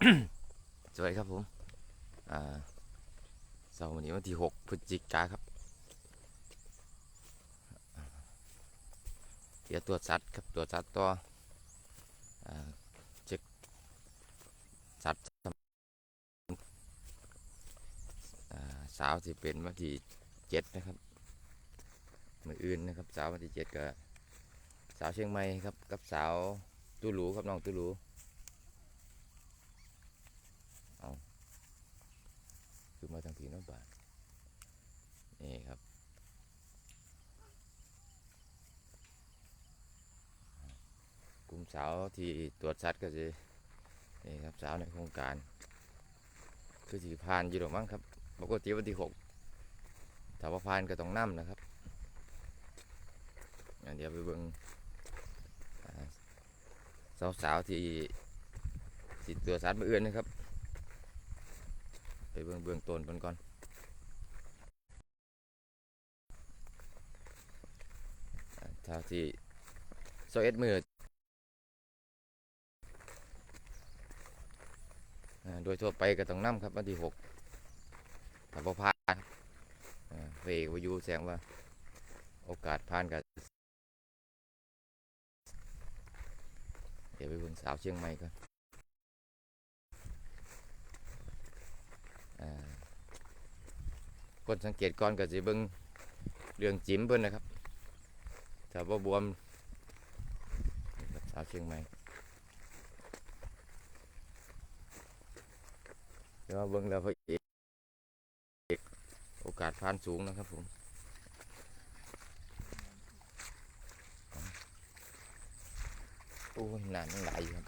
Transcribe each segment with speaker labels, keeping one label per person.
Speaker 1: สวัสดีครับผมเสาร์วันนี้วันที่หกพฤศจิกาครับเดี๋ยวตรวจสัตว์ครับตรวจสัตว์ต่ออ่าเช็คสัตว์สาวที่เป็นวันที่เจ็ดนะครับมืออื่นนะครับสาววันที่เจ็ดก็สาวเชียงใหม่ครับกับสาวตู้หลูครับน้องตู้หลู คือมาทางผีน้ำบานนี่ครับกลุ่มสาวที่ตรวจชัดก็จะนี่ครับสาวในโครงการ คือสีพานอยู่หรอมั้งครับปกติวันที่หกถาว่าพานก็ต้องนั่นะครับเดี๋ยวไปเบิ่งสาวสาวที่สิตรวจชัดมืออื่นนะครับ ไปเบื้องเบื้องต้นก่อนก่อนอ่าที่โซเอ็ดมือโดยทั่วไปก็ต้องนำครับวันที่หกถ้าพอผ่านเฟกวายูแสงว่า โอกาสผ่านกับเดี๋ยวไปเบิ่งสาวเชียงใหม่ก่อน อ่า คนสังเกตก่อนก็สิเบิ่งเรื่องจิ้มเพิ่นนะครับถ้าบ่บวมสาวเชียงใหม่เดี๋ยวเบิ่งแล้วพระเอกโอกาสผ่านสูงนะครับผมโอ้ยนานหลายครับ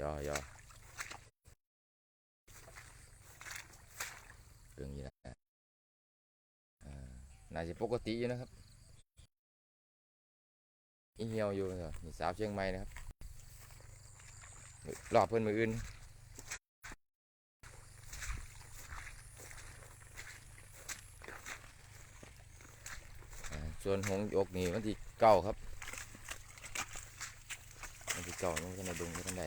Speaker 1: ยอยอเรื่องนี้นะอ่าน่าจะ ปกติอยู่นะครับอีเหี่ยวอยู่นะครับนี่สาวเชียงใหม่นะครับรอบเพื่อนมืออื่นส่วนหงยกนี่วันที่เก้าครับวันที่เก้ายังไม่ทันได้ดุงไม่ทันได้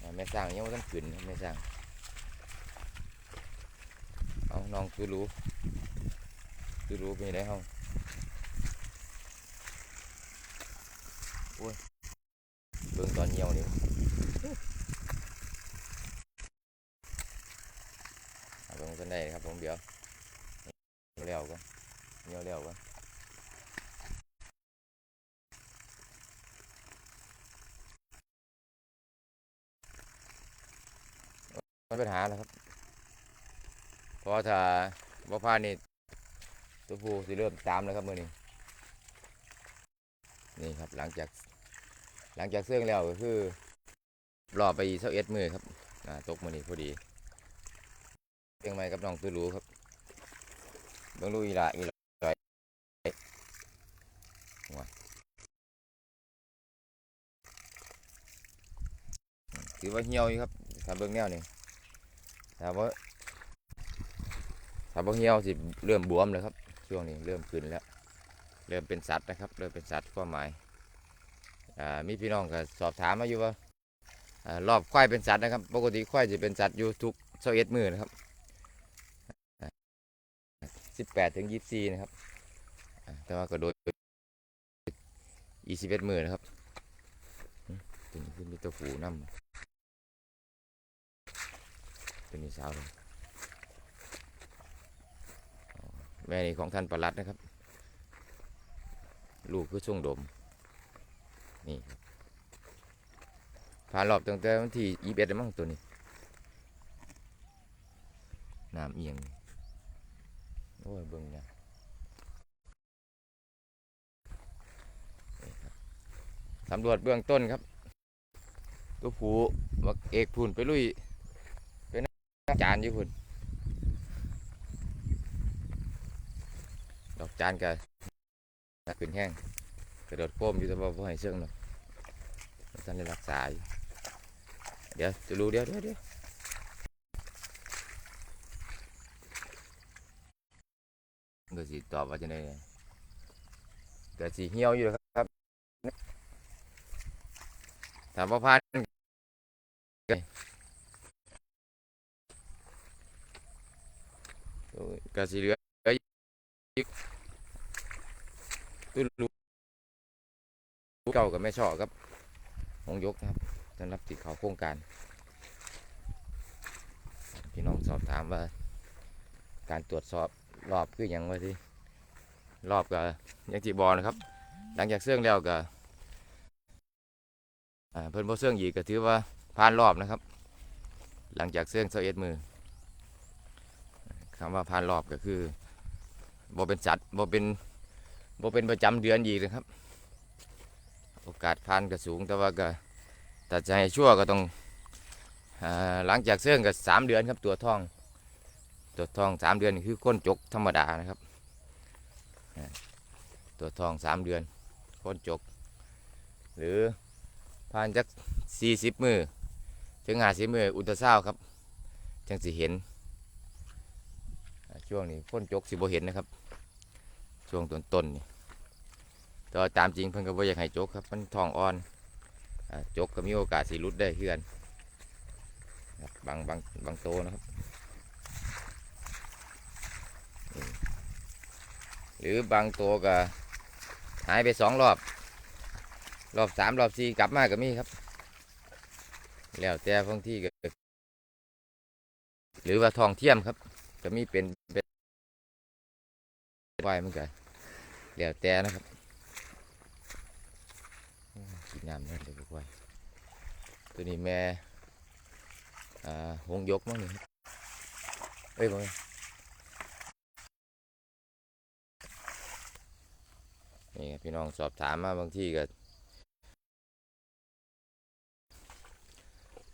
Speaker 1: อ่าแม่สร้างยังไม่ต้องขึ้นแม่สร้างเอาน้องคือรู้ คือรู้เป็นยังไงห้องโอ้ยเบิ่งตอนเหี่ยวนี่เอาลงกันได้ครับผมเดี๋ยวเลี้ยวกันเหี่ยวเลี้ยวกันไม่เป็นปัญหาแล้วครับ เพราะว่าถ้าบ่พลาดนี่ ตัวผู้สิเริ่มตามแล้วครับมือนี้นี่ครับหลังจากหลังจากเสื่องแล้วก็คือรอไปเสาเอ็ดมือครับตกมือนี้พอดีเพียงไม้กับน้องตัวรู้ครับเบิ่งลูกอีละอีละว้าถือว่าเหี่ยวอยู่ครับถ้าเบิ่งแนวนี่ถ้าว่าถ้าบเหี่ยวสิเริ่มบวมเลยครับ ช่วงนี้เริ่มขึ้นแล้ว เริ่มเป็นสัตว์นะครับ เริ่มเป็นสัตว์ความหมายมีพี่น้องก็สอบถามมาอยู่ว่ารอบควายเป็นสัตว์นะครับ ปกติควายจะเป็นสัตว์อยู่ทุกเสาเอ็ดมือนะครับสิบแปดถึงยี่สี่นะครับ แต่ว่าก็โดยยี่สิบเอ็ดมือนะครับตัวนี้คือมีตัวผูน้ำตัวนี้สาวเลยอ๋อ แม่นี่ของท่านประหลัดนะครับ ลูกคือช่วงดม นี่ผ่านรอบตั้งแต่วันที่ยี่สิบเอ็ดมั้งตัวนี้น้ำเอียงโอ้ยเบิ่งเนี่ยสำรวจเบื้องต้นครับตัวผูบักเอกพูนไปลุยเป็นจานอยู่พุ่น ดอกจานกันขึ้นแห้งกระโดดโค้มอยู่แต่ว่าบ่ให้เชื่องหรอกท่านได้รักษายเดี๋ยวจะรู้เดี๋ยวเดี๋ยวเดี๋ยวตอบว่าจะได้ก็สีเหี่ยวอยู่ครับถามว่าพานก็สีเหลือ อีกตุ้นลูกเก่ากับแม่ช่อครับหงยกครับสำหรับติดเขาโครงการ พี่น้องสอบถามว่า การตรวจสอบรอบคืออย่างว่าที่รอบก็อยังที่บอนะครับ หลังจากเสื่องแล้วก็อ่าเพิ่นบ่เสื่องอีกก็ถือว่าผ่านรอบนะครับ หลังจากเสื่องเสเอ็ดมือคำว่าผ่านรอบก็คือบ่เป็นจัดบ่เป็น บ่เป็นประจำเดือนอีกนะครับ โอกาสผ่านก็สูงแต่ว่าก็แต่จะให้ชั่วก็ต้องอาหลังจากเสื่องก็สามเดือนครับตัวท่อง ตัวทองสามเดือนคือก้นจกธรรมดานะครับ ตัวทองสามเดือนก้นจก หรือผ่านจากสี่สิบมือถึงห้าสิบมืออุตราซาวด์ครับจังสิเห็น ช่วงนี้ก้นจกสิบเห็นนะครับ ช่วงต้นต้นๆนี่ แต่ว่าตามจริงเพิ่นก็บ่อยากให้จกครับมันทองอ่อนอาจกก็มีโอกาสสิหลุดได้คือกันบางบางบางโตนะครับ หรือบางตัวก็หายไปสองรอบ รอบสามรอบสี่กลับมาก็มีครับ แล้วแต่บางที่ก็หรือว่าทองเทียมครับ ก็มีเป็นเป็นไว้เหมือนกันแล้วแต่นะครับ อ้ยกินน้ำนั่นเลยกไว้ตัวนี้แม่อ่าหงยกมั้งนี่เอ้ยบ่นี่พี่น้องสอบถามมาบางที่ก็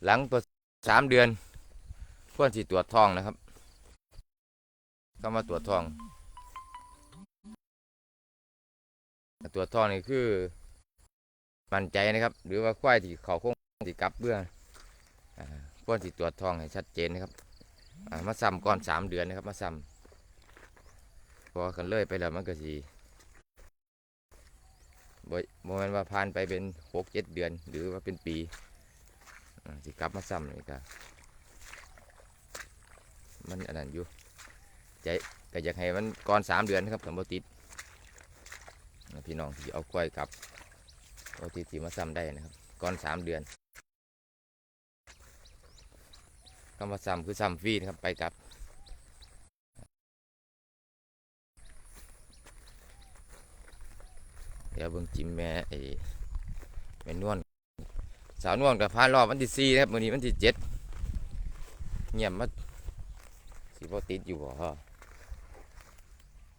Speaker 1: หลังตัวสามเดือนควรที่ตรวจท้องนะครับ ก็มาตรวจท้อง ตรวจท้องนี่คือ มั่นใจนะครับ หรือว่าควายที่เขาโค้งที่กลับเบื้องอ่าควรที่ตรวจทองให้ชัดเจนนะครับมาซ้ำก่อนสามเดือนนะครับ มาซ้ำพอกันเลยไปแล้วมันก็สีบ่บ่แม่นว่าผ่านไปเป็นหกเจ็ดเดือน หรือว่าเป็นปีสิกลับมาซ้ำนี่ก็มันอันนั้นอยู่ใจก็อยากให้มันก่อนสามเดือนนะครับสมบูติดพี่น้องที่เอากล้วยกลับ เอาที่ที่มาซ้ำได้นะครับ ก่อนสามเดือนก็มาซ้ำคือซ้ำฟรีนะครับไปกับเดี๋ยวเบิ่งจิ้มแม่ไอ้แม่นวลสาวนวลกับพานรอบวันที่สี่นะครับวันนี้วันที่เจ็ดเงียบมาสิบ่ติดอยู่บ่ฮะ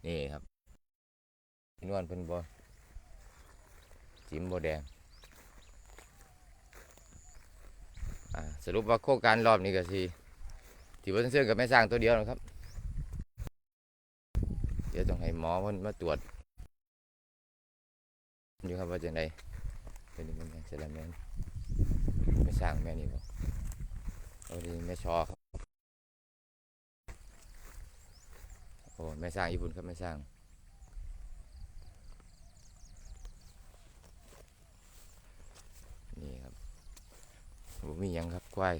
Speaker 1: นี่ครับนวลเพิ่นบ่ จิ้มบ่แดงสรุปว่าโครงการรอบนี้ก็สิที่บ่ต้องเชื่อกับแม่สร้างตัวเดียวนะครับ เดี๋ยวต้องให้หมอเพิ่นมาตรวจอยู่ครับว่าจังไดเป็นนี่มันยังเสร็จแล้วแม่นไม่สร้างแม่นี่บ่เอาดีแม่ชอครับโอ้แม่สร้างญี่ปุ่นครับแม่สร้างนี่ครับ บ่มีหยังครับควาย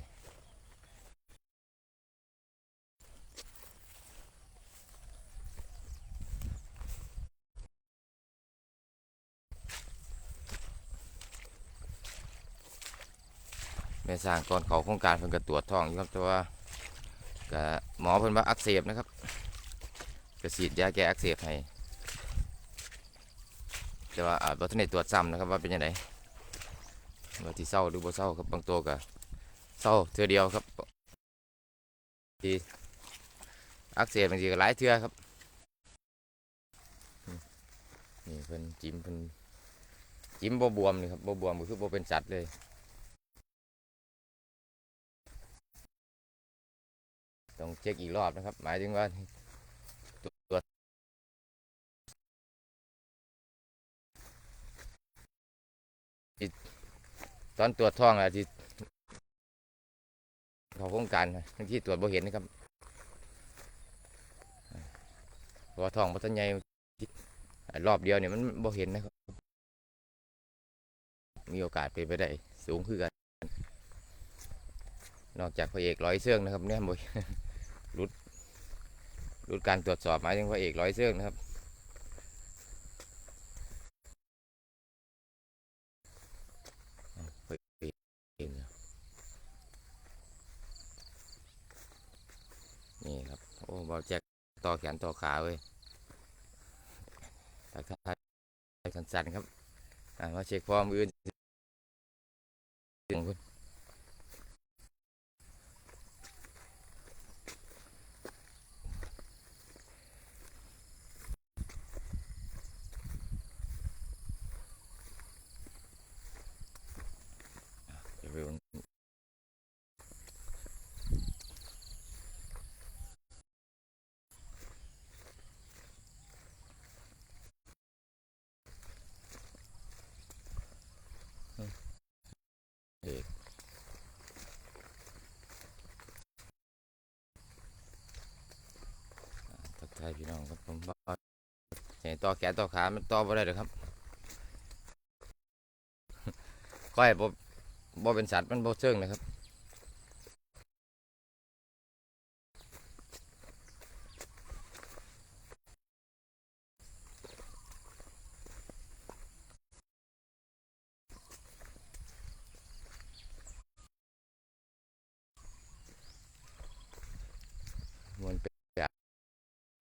Speaker 1: แม่สร้างก่อนเขาโครงการเพิ่นก็ตรวจท้องอยู่ครับแต่ว่าก็หมอเพิ่นว่าอักเสบนะครับก็ฉีดยาแก้อักเสบให้แต่ว่าอาจบ่ทันได้ตรวจซ้ำนะครับว่าเป็นยังไง ว่าที่เศร้าหรือบ่เศร้าครับบางตัวก็เศร้าเทือเดียวครับที่อักเสบบางทีก็หลายเทือครับนี่เพิ่นจิ้มเพิ่นจิ้มบ่บวมนี่ครับบ่บวมก็คือบ่เป็นจัดเลยต้องเช็คอีกรอบนะครับ หมายถึงว่าตรวจอีก ตอนตรวจท้องอะที่เขาโครงการนะบางที่ตรวจบ่เห็นนะครับเพรว่าท้องพัฒนใหญ่รอบเดียวเนี่ยมันบ่เห็นนะครับ มีโอกาสเป็นไปได้สูงขึ้นกัน นอกจากพระเอกร้อยเสื่องนะครับเนี่ยบ่รุดรุดการตรวจสอบหมายถึงพระเอกร้อยเสื่องนะครับ อ้าวพระเอกเองเหรอนี่ครับ โอ้บอลแจ็คต่อแขนต่อขาเว้ยทักทายสั้นๆครับอ่ามาเช็คฟอร์มอื่นของคุณเดี๋ยวไปเบิ่งเอกอ่าทักทายพี่น้องครับผมเห็นต่อแขนต่อขามันต่อบ่ได้หรอครับก้อยบ่บ่เป็นสัตว์มันบ่เชิงนะครับ มันไป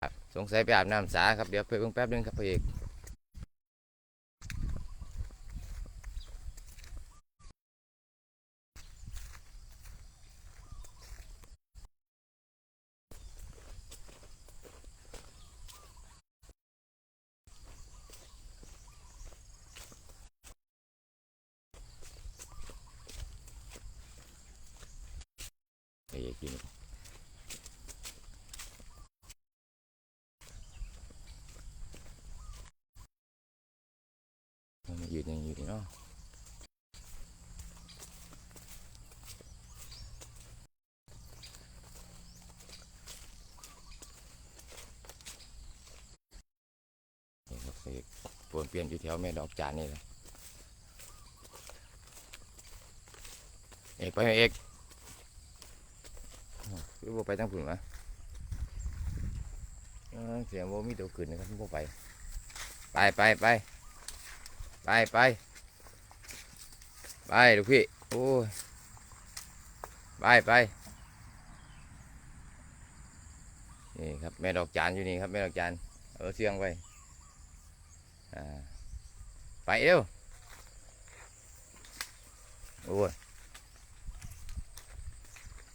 Speaker 1: อาบ สงสัยไปอาบน้ำสาครับเดี๋ยวไปเพิ่งแป๊บนึงครับพระเอกพระเอกอยู่นี่มายืนอยังอยู่ นี่เนาะนี่ครับเอกปวนเปลี่ยนอยู่แถวแม่ดอกจานนี่แหละเอกไปเอกอ้าวคือบ่ไปทางฝุ่นวะอ้าเสียงโมมีตัวขึ้นนะครับบ่ไป ไปไปไปไปไป ไปลูกพี่ โอ้ย ไปไปนี่ครับแม่ดอกจานอยู่นี่ครับแม่ดอกจานเอาเสียงไปอ่าไปเร็วโอ้ย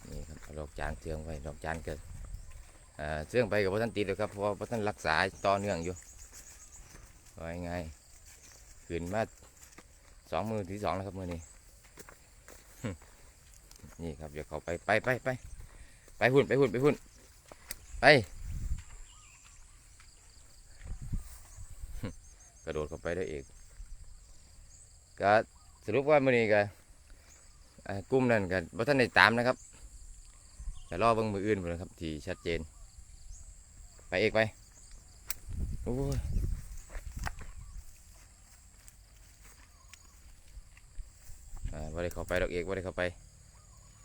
Speaker 1: นี่ครับดอกจานเสียงไปดอกจานเกิดอ่าเสียงไปกับพ่ท่านติดเลยครับเพราะว่าพ่ท่านรักษาต่อเนื่องอยู่ว่ายังไงขึ้นมา สองมือที่สองแล้วครับมือนี้นี่ครับเดี๋ยวเขาไปไปไปไปไปหุ่นไปหุ่นไปหุ่นไป กระโดดเข้าไปได้เองก็สรุปว่ามือนี้ก็กลุ่มนั่นกันว่าท่านได้ตามนะครับแต่รอเบิ่งมืออื่นพุ่นนะครับ ที่ชัดเจน ไปเอกไป โอ้ย อ่าได้เข้าไปดอกเอกบ่ได้เข้าไป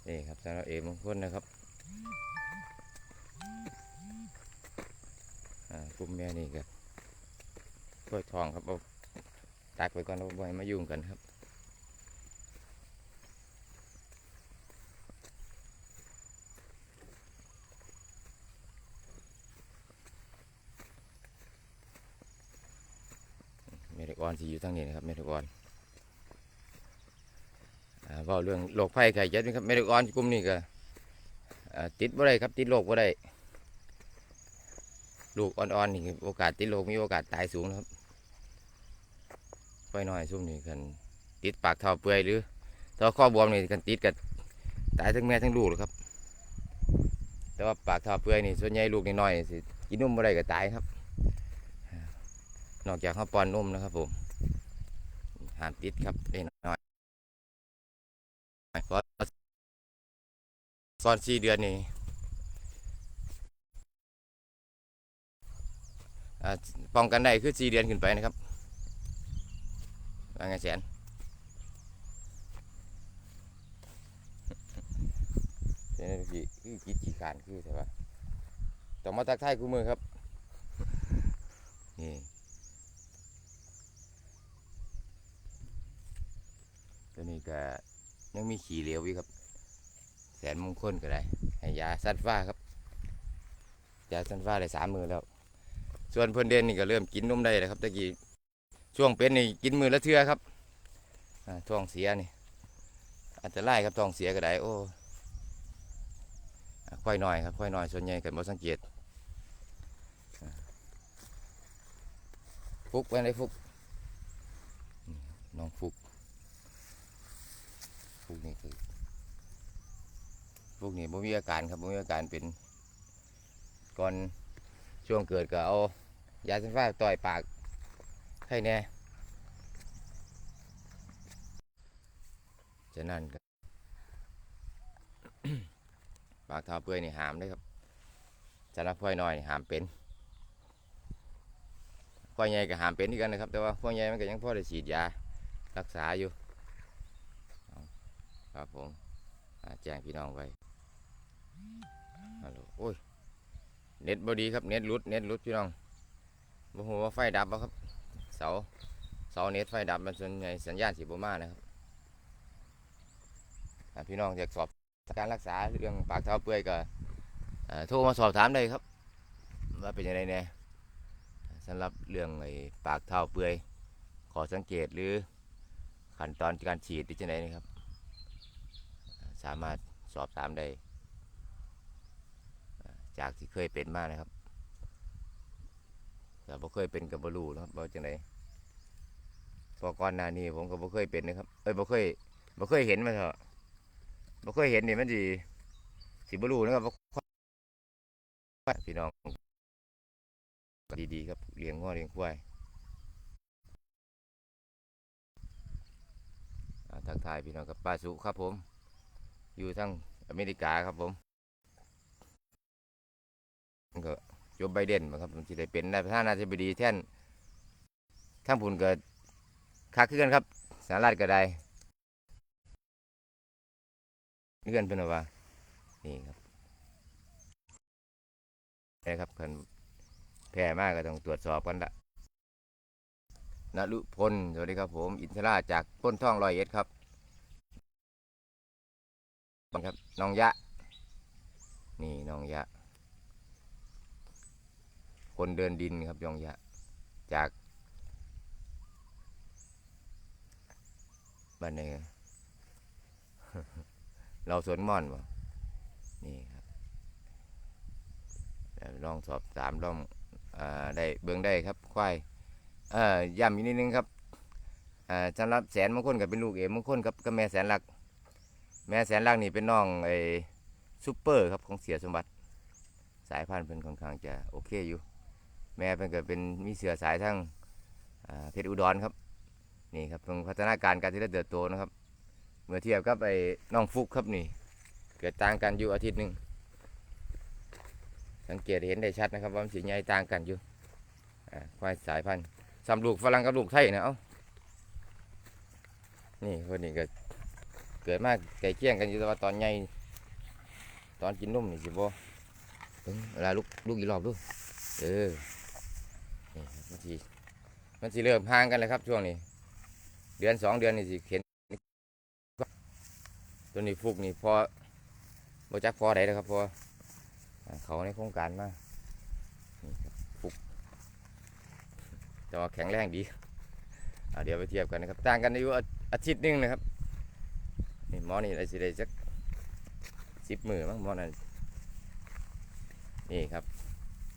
Speaker 1: นี่ครับสำหรับเอกมงคลนะครับกลุ่มแม่นี่ก็กล้วยทองครับเอาตักไปก่อนเอาไว้มายุ่งกันครับเม็ดกอนที่อยู่ทางนี้นะครับเม็ดอนอ่า เว้าเรื่องโรคภัยไข้เจ็บนี่ครับเมดกอนกลุ่มนี้ก็ติดบ่ได้ครับติดโรคบ่ได้ลูกอ่อนๆนี่โอกาสติดโรคมีโอกาสตายสูงครับค่อยน้อยซุ่มนี่กันติดปากท่าเปื่อยหรือถ้าข้อบวมนี่กันติดกับตายทั้งแม่ทั้งลูกเลยครับ แต่ว่าปากท่าเปื่อยนี่ส่วนใหญ่ลูกน้อยๆนี่สิกินนมบ่ได้ก็ตายครับ นอกจากเขาป้อนนมนะครับผมหามติดครับเล็กน้อย เพราะตอนสี่เดือนนี่อ่าอ่าป้องกันได้คือสี่เดือนขึ้นไปนะครับว่าไงแสนเป็นอะไรกี่คือคิดกี่การคือแต่ว่าต้องมาตักทายกูมือครับนี่ตัวนี้ก็ ยังมีขี่เหลวอีกครับ แสนมงคลก็ได้ให้ยาสัตว์ฟ้าครับ ยาสัตว์ฟ้าได้สามมือแล้ว ส่วนเพื่อนเด่นนี่ก็เริ่มกินนมได้แล้วครับตะกี้ช่วงเป็นนี่กินมือละเทือครับอ่าท้องเสียนี่อาจจะไล่ครับท้องเสียก็ได้โอ้ค่อยหน่อยครับค่อยหน่อยส่วนใหญ่กันบ่สังเกตฟุกไปไหนฟุกน้องฟุก ฟุกนี่คือฟุกนี่บ่มีอาการครับบ่มีอาการเป็น ก่อนช่วงเกิดก็เอายาสีฟ้าต่อยปากให้แน่ฉะนั้นก็ปากเท้าเปื่อยนี่หามได้ครับสำหรับพ่อยน้อยนี่หามเป็นพ่อยใหญ่ก็หามเป็นที่กันนะครับ แต่ว่าพ่อยใหญ่มันก็ยังพ่อได้ฉีดยารักษาอยู่ ครับผมแจ้งพี่น้องไว้ฮัลโหลโอ้ยเน็ตบอดีครับเน็ตหลุดเน็ตหลุดพี่น้องบ่ฮู้ว่าไฟดับบ่ครับ เสาเสาเน็ตไฟดับมันส่วนใหญ่สัญญาณสิบ่มานะครับพี่น้องอยากสอบการรักษาเรื่องปากเท้าเปื่อยก็โทรมาสอบถามได้ครับ ว่าเป็นยังไงแน่สำหรับเรื่องไอ้ปากเท้าเปื่อย ขอสังเกตหรือขั้นตอนการฉีดที่จะไหนนี่ครับ สามารถสอบถามได้ จากที่เคยเป็นมานะครับแต่บ่เคยเป็นกับบรูนะครับบ่จังไดพอก่อนหน้านี้ผมก็บ่เคยเป็นนะครับ เอ้ยบ่เคยบ่เคยเห็นมาเถอะบ่เคยเห็นนี่มันสิสิบ่รู้นะครับว่าพี่น้องดีๆครับเลี้ยงง้อเลี้ยงควายอ่าทักทายพี่น้องกับป้าสุครับผม อยู่ทั้งอเมริกาครับผมก็โจไบเดนครับผมันจะได้เป็นนายประธานาธิบดีแท่นทั้งผุนก็คักขึ้นกันครับสหรัฐก็ได้นี่กันเป็นว่านี่ครับนี่ครับคันแพ้มากก็ต้องตรวจสอบกันละนรุพลสวัสดีครับผม อินทราจากพ้นท่องรอยเอ็ดครับ ครับน้องยะ นี่น้องยะ คนเดินดินครับยองยะ จากบ้านไหนเราสวนม่อนบ่นี่ครับลองสอบถามลองอได้เบิ่งได้ครับควายย้ำอีกนิดนึงครับสำหรับแสนบางคนก็เป็นลูกเอ๋บางคนกับกับแม่แสนหลัก แม่แสนลักนี่เป็นน้องไอ้ซูเปอร์ครับของเสียสมบัติ สายพันธุ์เป็นค่อนข้างจะโอเคอยู่ แม่เป็นเก็เป็นมีเสือสายทั้งเพชรอุดรครับนี่ครับเพิ่งพัฒนาการการที่ได้เติบโตนะครับ เมื่อเทียบกับไอ้น้องฟุกครับนี่ เกิดต่างกันอยู่อาทิตย์หนึ่งสังเกตเห็นได้ชัดนะครับว่ามันสีใหญ่ต่างกันอยู่ควายสายพันธุ์สำลูกฝรั่งกับลูกไทยนะเอ้านี่คนนี้ก็ กิดมากไก่เคี่ยงกันอยู่แต่ว่าตอนใหญ่ตอนกินนมนี่สิบ่เบิ่งเวลาลูกลูกอีรอบดูเออนี่มันสิมันสิเริ่มห่างกันเลยครับช่วงนี้ เดือนสองเดือนนี่สิเห็นตัวนี้ฟุกนี่พอบ่จักพอไดนะครับพอเขาในโครงการมานี่ครับฟุกแต่ว่าแข็งแรงดีเดี๋ยวไปเทียบกันนะครับต่างกันอยู่อาทิตย์นึงนะครับ นี่หมอนี่อะไรสิได้จักสิบมือมั้งหมอนั่นนี่ครับ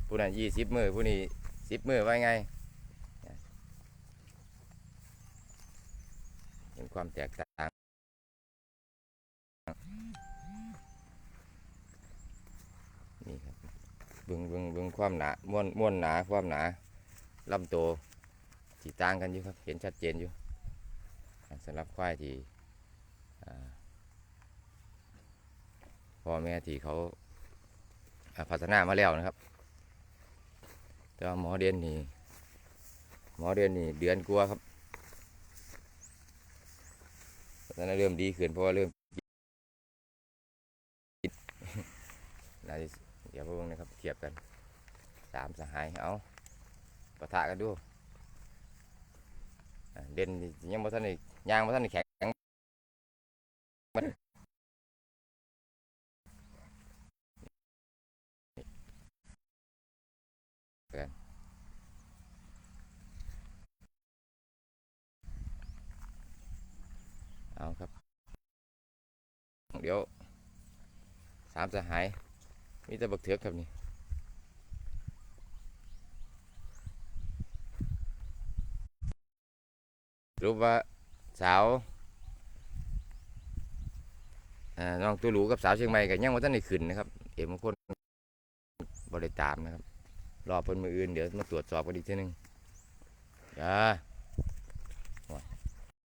Speaker 1: ผู้นั้นยี่สิบมือผู้นี้สิบมือไว้ไงเห็นความแตกต่างนี่ครับเบึงเบึงเบึงความหนาม้วนม้วนหนาความหนาลำตัวสีต่างกันอยู่ครับ เห็นชัดเจนอยู่สำหรับควายที่ พ่อแม่ที่เขาพัฒนามาแล้วนะครับ แต่ว่าหมอเดือนนี่หมอเดือนนี่เดือนกลัวครับตอนนั้นเริ่มดีขึ้นเพราะว่าเริ่มกินนาจะเดี๋ยวพวกนะครับเทียบกันสามสหายเอาปะทะกันดูเด่นยังบ่ทันได้ยางบ่ทันได้แข็ง มันกันเอาครับ เดี๋ยวสามสหาย มีแต่บักเถือกครับนี่รู้ว่าสาว น้องตัวหลูกับสาวเชียงใหม่กันยังว่าท่านในขึ้นนะครับ เอ็มงคนบริตามนะครับ รอเพิ่นมืออื่นเดี๋ยวมาตรวจสอบกันอีกทีหนึงจ้า